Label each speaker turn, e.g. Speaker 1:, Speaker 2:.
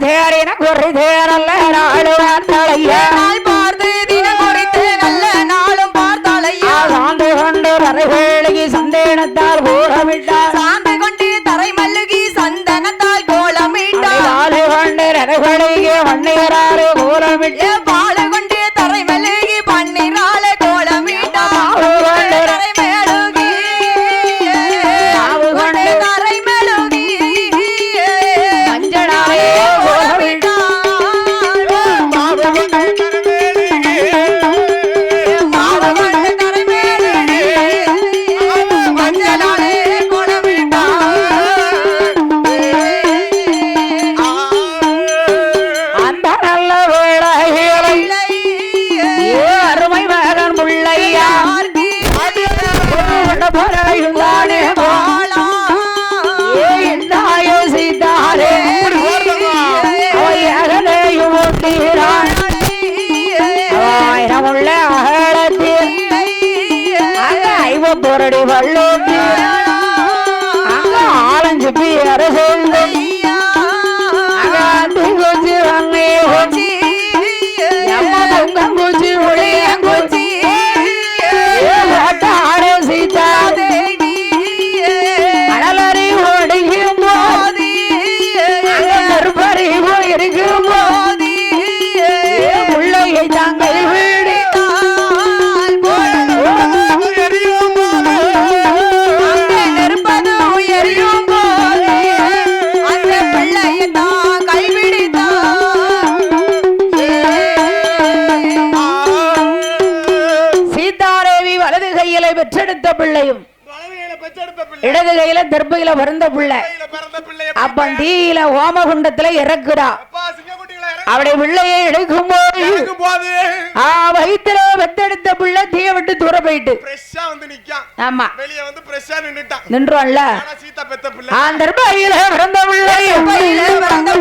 Speaker 1: தேரின குறி தேரல்ல நாடு வார்த்தையா
Speaker 2: நாள் பார்த்து தினம் குறித்து நல்ல நாளும் பார்த்தாலையா?
Speaker 1: சாந்து கொண்டு சந்தேனத்தால் கூறமிட்டார்
Speaker 2: சாந்து கொண்டு தரை மல்லுகி சந்தனத்தால் கோலமிட்டார்
Speaker 1: வாழை கொண்டு நரைவழிக்கு வன்னியராறு கூறமிட்டு அங்க ஐவப்பொரடி வள்ளோட்டி அங்க ஆலஞ்சுப்பி பிள்ளையும். இடது கையில பிறந்த பிள்ளை. அப்பன் தீயில ஹோமகுண்டத்துல இறக்குறா.
Speaker 3: அப்பா
Speaker 1: அவருடைய பிள்ளையை எடுக்கும் போது வயிற்றுல பெத்தெடுத்த பிள்ளை தீய விட்டு தூர போயிட்டு. ஆமா.
Speaker 3: வெளிய வந்து ஃப்ரெஷ்ஷா நின்னுட்டான். ஆனா சீதா பெத்த பிள்ளை.
Speaker 1: அந்த பிறந்த பிள்ளை.
Speaker 2: பிறந்த